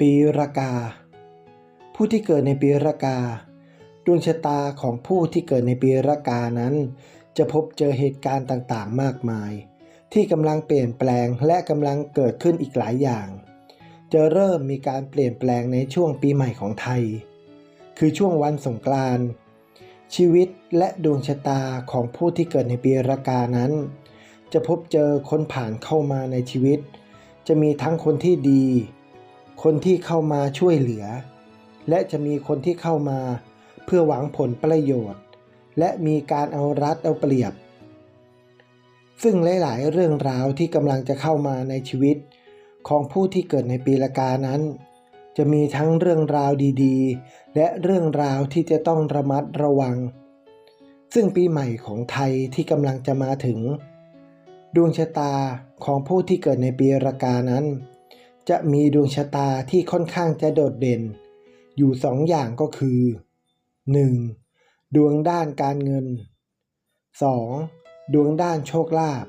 ปีรากา ผู้ที่เกิดในปีรากา ดวงชะตาของผู้ที่เกิดในปีรากานั้น จะพบเจอเหตุการณ์ต่างๆ มากมาย ที่กำลังเปลี่ยนแปลงและกำลังเกิดขึ้นอีกหลายอย่าง จะเริ่มมีการเปลี่ยนแปลงในช่วงปีใหม่ของไทย คือช่วงวันสงกรานต์ชีวิตและดวงชะตาของผู้ที่เกิดในปีรากานั้น จะพบเจอคนผ่านเข้ามาในชีวิต จะมีทั้งคนที่ดี คนที่เข้ามาช่วยเหลือ และจะมีคนที่เข้ามาเพื่อหวังผลประโยชน์ และมีการเอารัดเอาเปรียบ ซึ่งหลาย ๆ เรื่องราวที่กำลังจะเข้ามาในชีวิต ของผู้ที่เกิดในปีละกานั้น จะมีทั้งเรื่องราวดีๆ และเรื่องราวที่จะต้องระมัดระวัง ซึ่งปีใหม่ของไทยที่กำลังจะมาถึง ดวงชะตาของผู้ที่เกิดในปีละกานั้น จะมีดวงชะตาที่ค่อนข้างจะโดดเด่น อยู่สองอย่างก็คือ 1. ดวงด้านการเงิน 2. ดวงด้านโชคลาภ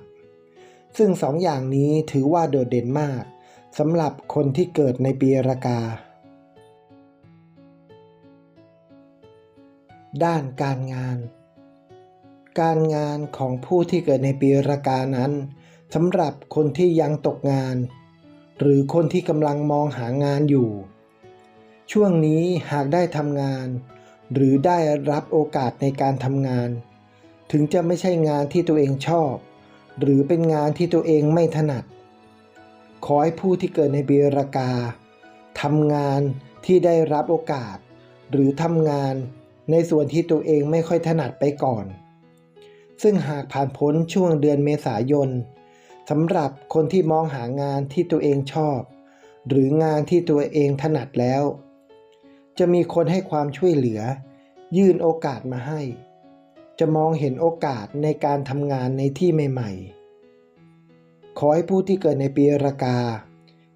ซึ่งสองอย่างนี้ถือว่าโดดเด่นมากสำหรับคนที่เกิดในปีรากา ด้านการงาน การงานของผู้ที่เกิดในปีรากานั้นสำหรับคนที่ยังตกงาน หรือคนที่กำลังมองหางานอยู่ ช่วงนี้หากได้ทำงาน หรือได้รับโอกาสในการทำงาน ถึงจะไม่ใช่งานที่ตัวเองชอบ หรือเป็นงานที่ตัวเองไม่ถนัด ขอให้ผู้ที่เกิดในปีรากาทำงานที่ได้รับโอกาส หรือทำงานในส่วนที่ตัวเองไม่ค่อยถนัดไปก่อน ซึ่งหากผ่านพ้นช่วงเดือนเมษายน สำหรับคนที่มองหางานที่ตัวเองชอบ หรืองานที่ตัวเองถนัดแล้ว จะมีคนให้ความช่วยเหลือ ยื่นโอกาสมาให้ จะมองเห็นโอกาสในการทำงานในที่ใหม่ ๆ ขอให้ผู้ที่เกิดในปีรากา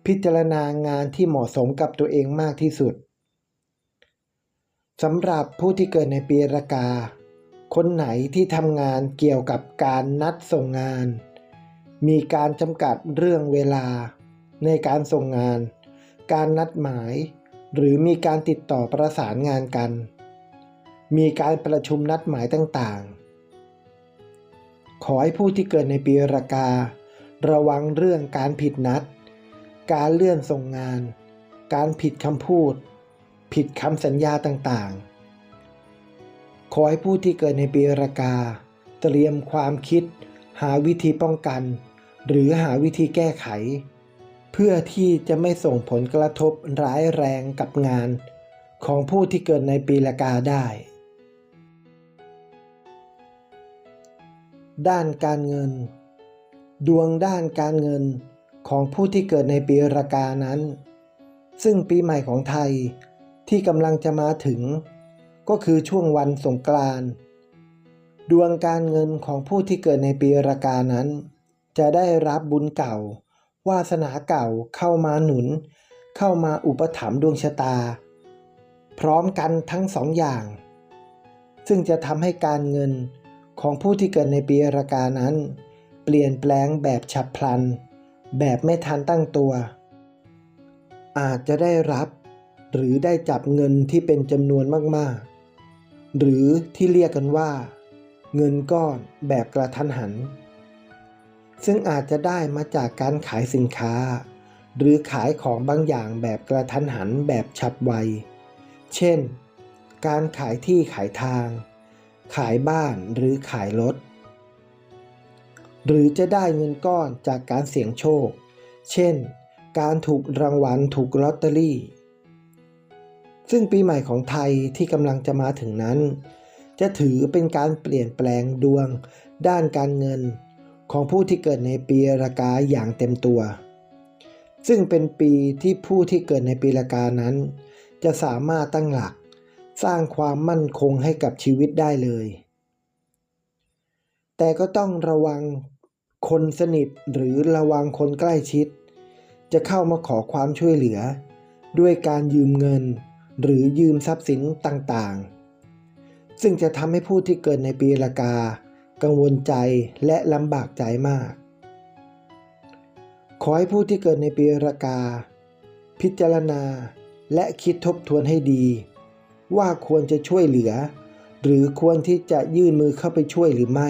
พิจารณางานที่เหมาะสมกับตัวเองมากที่สุดสำหรับผู้ที่เกิดในปีรากา คนไหนที่ทำงานเกี่ยวกับการนัดส่งงาน มีการจำกัดเรื่องเวลาในการส่งงาน การนัดหมาย หรือมีการติดต่อประสานงานกัน มีการประชุมนัดหมายต่างๆ ขอให้ผู้ที่เกิดในปีรากา ระวังเรื่องการผิดนัด การเลื่อนส่งงาน การผิดคำพูด ผิดคำสัญญาต่างๆ ขอให้ผู้ที่เกิดในปีรากา เตรียมความคิด หาวิธีป้องกัน หรือหาวิธีแก้ไข เพื่อที่จะไม่ส่งผลกระทบร้ายแรงกับงาน ของผู้ที่เกิดในปีละกาได้ ด้านการเงิน ดวงด้านการเงินของผู้ที่เกิดในปีรากานั้น ซึ่งปีใหม่ของไทยที่กำลังจะมาถึง ก็คือช่วงวันสงกรานต์ ดวงการเงินของผู้ที่เกิดในปีรากานั้น จะได้รับบุญเก่า วาสนาเก่าเข้ามาหนุน เข้ามาอุปถัมภ์ดวงชะตา พร้อมกันทั้งสองอย่าง ซึ่งจะทำให้การเงินของผู้ที่เกิดในปีรากานั้น เปลี่ยนแปลงแบบฉับพลัน แบบไม่ทันตั้งตัว อาจจะได้รับหรือได้จับเงินที่เป็นจำนวนมากๆ หรือที่เรียกกันว่า เงินก้อนแบบกระทันหัน ซึ่งอาจจะได้มาจากการขายสินค้า หรือขายของบางอย่างแบบกระทันหันแบบฉับไว เช่น การขายที่ขายทาง ขายบ้านหรือขายรถ หรือจะได้เงินก้อนจากการเสี่ยงโชค เช่น การถูกรางวัลถูกลอตเตอรี่ ซึ่งปีใหม่ของไทยที่กำลังจะมาถึงนั้น จะถือเป็นการเปลี่ยนแปลงดวง ด้านการเงิน ของผู้ที่เกิดในปีรากาอย่างเต็มตัว ซึ่งเป็นปีที่ผู้ที่เกิดในปีรากานั้น จะสามารถตั้งหลัก สร้างความมั่นคงให้กับชีวิตได้เลย แต่ก็ต้องระวังคนสนิทหรือระวังคนใกล้ชิด จะเข้ามาขอความช่วยเหลือ ด้วยการยืมเงิน หรือยืมทรัพย์สินต่างๆ ซึ่งจะทำให้ผู้ที่เกิดในปีละกา กังวลใจและลำบากใจมาก ขอให้ผู้ที่เกิดในปีละกา พิจารณาและคิดทบทวนให้ดี ว่าควรจะช่วยเหลือ หรือควรที่จะยื่นมือเข้าไปช่วยหรือไม่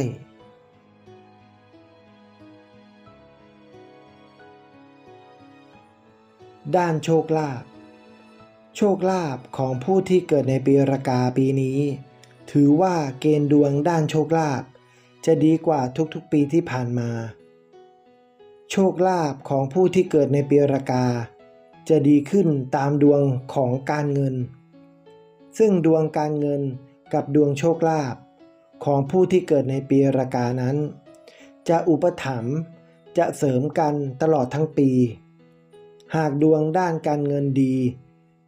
ด้านโชคลาภโชคลาภของผู้ที่เกิดในปีรากาปีนี้ ถือว่าเกณฑ์ดวงด้านโชคลาภจะดีกว่าทุกๆปีที่ผ่านมา โชคลาภของผู้ที่เกิดในปีรากา จะดีขึ้นตามดวงของการเงิน ซึ่งดวงการเงินกับดวงโชคลาภของผู้ที่เกิดในปีรากานั้น จะอุปถัมภ์จะเสริมกันตลอดทั้งปี หากดวงด้านการเงินดี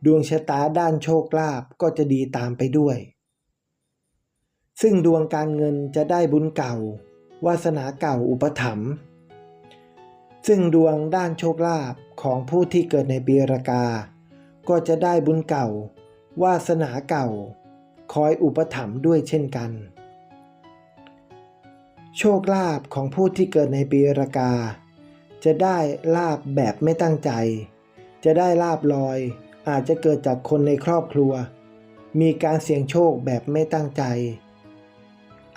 ดวงชะตาด้านโชคลาภก็จะดีตามไปด้วย ซึ่งดวงการเงินจะได้บุญเก่า วาสนาเก่าอุปถัมภ์ซึ่งดวงด้านโชคลาภของผู้ที่เกิดในปีรากา ก็จะได้บุญเก่า วาสนาเก่า คอยอุปถัมภ์ด้วยเช่นกัน โชคลาภของผู้ที่เกิดในปีรากา จะได้ลาบแบบไม่ตั้งใจ จะได้ลาบลอย อาจจะเกิดจากคนในครอบครัว มีการเสี่ยงโชคแบบไม่ตั้งใจ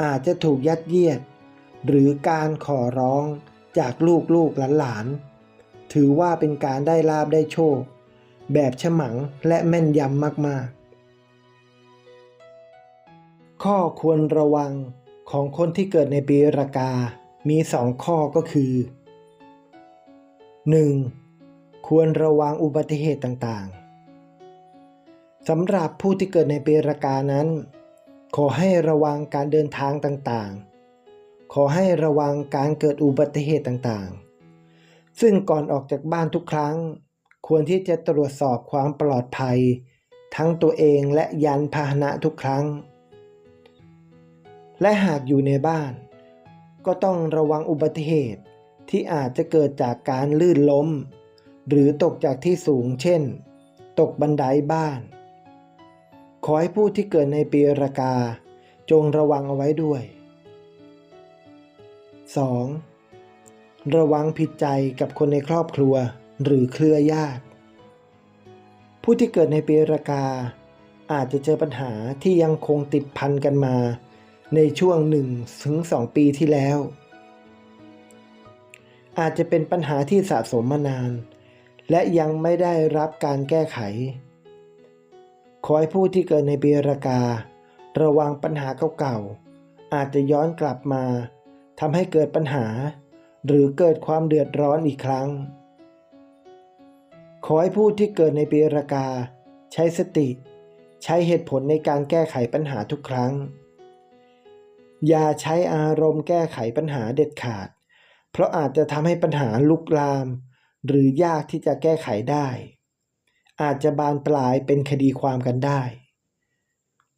อาจจะถูกยัดเยียด หรือการขอร้องจากลูกลูกหลานๆถือว่าเป็นการได้ลาบได้โชค แบบฉมังและแม่นยำมากๆ ข้อควรระวังของคนที่เกิดในปีรากา มีสองข้อก็คือ 1. ควรระวังอุบัติเหตุต่างๆสำหรับผู้ที่เกิดในปีรากานั้น ขอให้ระวังการเดินทางต่างๆ ขอให้ระวังการเกิดอุบัติเหตุต่างๆ ซึ่งก่อนออกจากบ้านทุกครั้ง ควรที่จะตรวจสอบความปลอดภัย ทั้งตัวเองและยานพาหนะทุกครั้ง และหากอยู่ในบ้าน ก็ต้องระวังอุบัติเหตุที่อาจจะเกิดจากการลื่นล้ม หรือตกจากที่สูงเช่น ตกบันไดบ้าน ขอให้ผู้ที่เกิดในปีรากา จงระวังเอาไว้ด้วย 2. ระวังผิดใจกับคนในครอบครัวหรือเครือญาติ ผู้ที่เกิดในปีรากา อาจจะเจอปัญหาที่ยังคงติดพันกันมา ในช่วงหนึ่งถึงสองปีที่แล้ว อาจจะเป็นปัญหาที่สะสมมานาน และยังไม่ได้รับการแก้ไข ขอให้ผู้ที่เกิดในปีรากา ระวังปัญหาเก่าๆ อาจจะย้อนกลับมาทำให้เกิดปัญหา หรือเกิดความเดือดร้อนอีกครั้ง ขอให้ผู้ที่เกิดในปีรากา ใช้สติ ใช้เหตุผลในการแก้ไขปัญหาทุกครั้ง อย่าใช้อารมณ์แก้ไขปัญหาเด็ดขาด เพราะอาจจะทำให้ปัญหาลุกลาม หรือยากที่จะแก้ไขได้ อาจจะบานปลายเป็นคดีความกันได้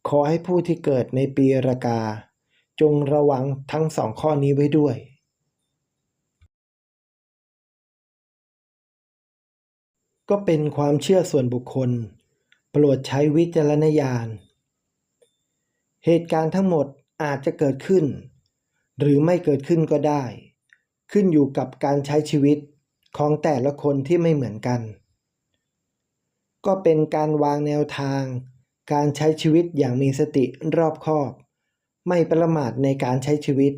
ขอให้ผู้ที่เกิดในปีรากา จงระวังทั้งสองข้อนี้ไว้ด้วย ก็เป็นความเชื่อส่วนบุคคล โปรดใช้วิจารณญาณ เหตุการณ์ทั้งหมดอาจจะเกิดขึ้น หรือไม่เกิดขึ้นก็ได้ ขึ้นอยู่กับการใช้ชีวิตของแต่ละคนที่ไม่เหมือนกัน ก็เป็นการวางแนวทาง การใช้ชีวิตอย่างมีสติรอบคอบ ไม่ประมาทในการใช้ชีวิต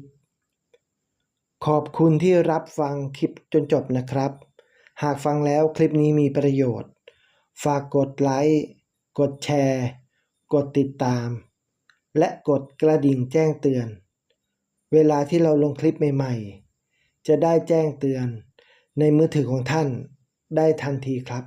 ขอบคุณที่รับฟังคลิปจนจบนะครับ หากฟังแล้วคลิปนี้มีประโยชน์ ฝากกดไลค์ กดแชร์ กดติดตาม และกดกระดิ่งแจ้งเตือน เวลาที่เราลงคลิปใหม่ๆ จะได้แจ้งเตือนในมือถือของท่านได้ทันทีครับ